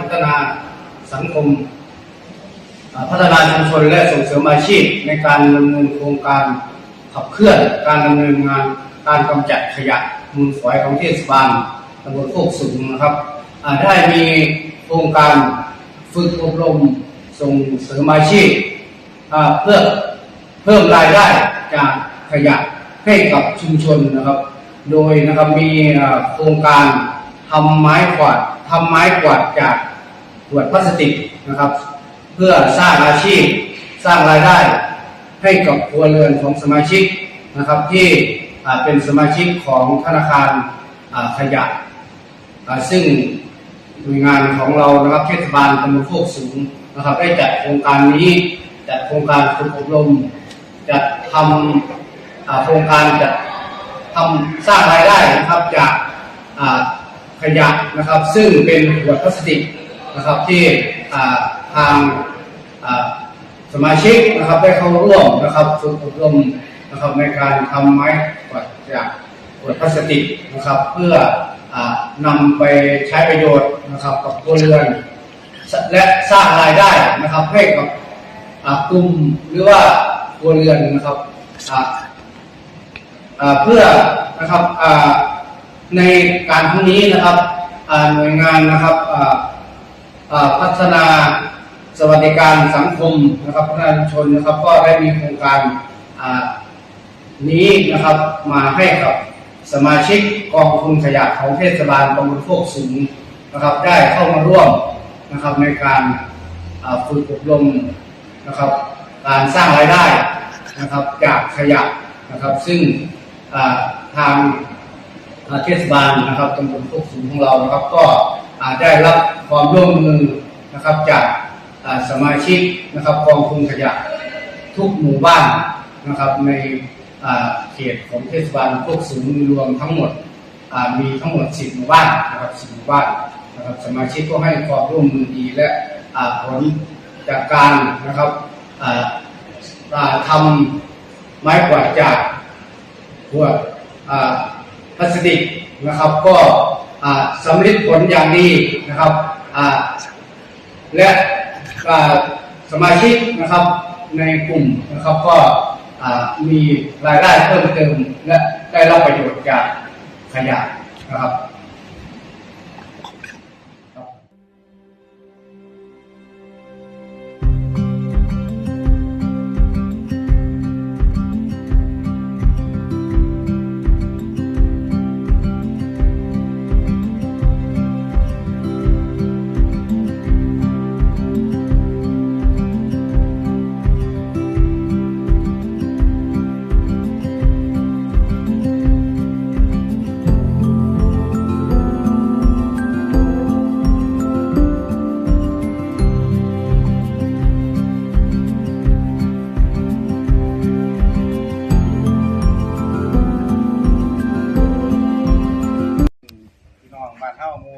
พัฒนาสังคม พัฒนาชุมชนและส่งเสริมอาชีพในการดำเนินโครงการขับเคลื่อนการดำเนินงานการกำจัดขยะมูลฝอยของเทศบาลตำบลโคกสูงนะครับได้มีโครงการฝึกอบรมส่งเสริมอาชีพเพื่อเพิ่มรายได้จากขยะให้กับชุมชนนะครับ โดยนะครับมีโครงการ ทำไม้กวาดทำไม้กวาดจากขวดพลาสติกนะครับ เพื่อสร้างอาชีพสร้างรายได้ให้กับครัวเรือนของสมาชิกนะครับ ที่เป็นสมาชิกของธนาคารขยะซึ่งหน่วยงานของเรานะครับเทศบาลตำบลโคกสูงนะครับ ได้จัดโครงการนี้จัดโครงการฝึกอบรมจัดทำโครงการจัดทำสร้างรายได้นะครับจากอ่า ขยะนะครับ ซึ่งเป็นขวดพลาสติกนะครับที่ทางสมาชิกนะครับได้เข้าร่วมนะครับฝึกอบรมนะครับในการทำไม้กวาดจากขวดพลาสติกนะครับ เพื่ออานำไปใช้ประโยชน์นะครับกับครัวเรือนและสร้างรายได้นะครับให้กับอ่ากลุ่มหรือว่าครัวเรือนนะครับเพื่อนะครับ ในการครั้งนี้นะครับหน่วยงานนะครับพัฒนาสวัสดิการสังคมนะครับพัฒนาชนนะครับ ก็ได้มีโครงการนี้นะครับมาให้กับสมาชิกกองทุนขยะของเทศบาลตำบลโคกสูงนะครับ ได้เข้ามาร่วมนะครับในการฝึกอบรมนะครับ การสร้างรายได้นะครับจากขยะนะครับ ซึ่งทาง เทศบาลนะครับตำบลโคกสูงของเรานะครับ ก็อ่าได้รับความร่วมมือนะครับจากสมาชิกนะครับกองทุนขยะทุกหมู่บ้านนะครับในเขตของเทศบาลโคกสูงรวมทั้งหมดมีทั้งหมด 10 หมู่บ้านนะครับ 10 หมู่บ้านนะครับสมาชิกก็ให้ความร่วมมือดีและผลจากการนะครับอ่าอ่าทำไม้กวาดจากขวด พลาสติกนะครับ ก็สำลิดผลอย่างดีนะครับและสมาชิกนะครับในกลุ่มนะครับก็มีรายได้เพิ่มเติมและได้รับประโยชน์จากขยะนะครับ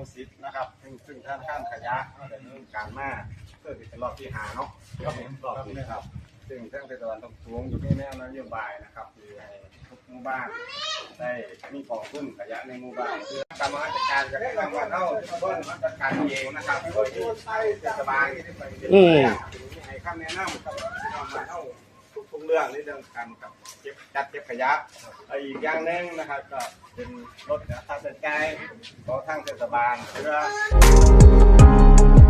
านเท่าหมูสิบนะครับซึ่งซึ่งท่านข้ามขยะก็ได้ดำเนินการมาเพื่อที่จะรอบที่หาเนาะครับผมรอบนี้ครับ ซึ่งท่านเทศบาลต้องสูงอยู่ในแนวนโยบายนะครับคือให้ทุกหมู่บ้านได้มีกองทุนขยะในหมู่บ้านคือการมาจัดการกับทางบ้านเท่าต้นมาจัดการเองนะครับโดยที่เทศบาลที่ได้ไปเป็นให้คำแนะนำกับพี่น้องบ้านเท่าทุกๆเรื่องในเรื่องการกับเก็บจัดเก็บขยะอีกอย่างหนึ่งนะครับก็เป็นรถท่าใช้จ่ายของทางเทศบาลเพื่อ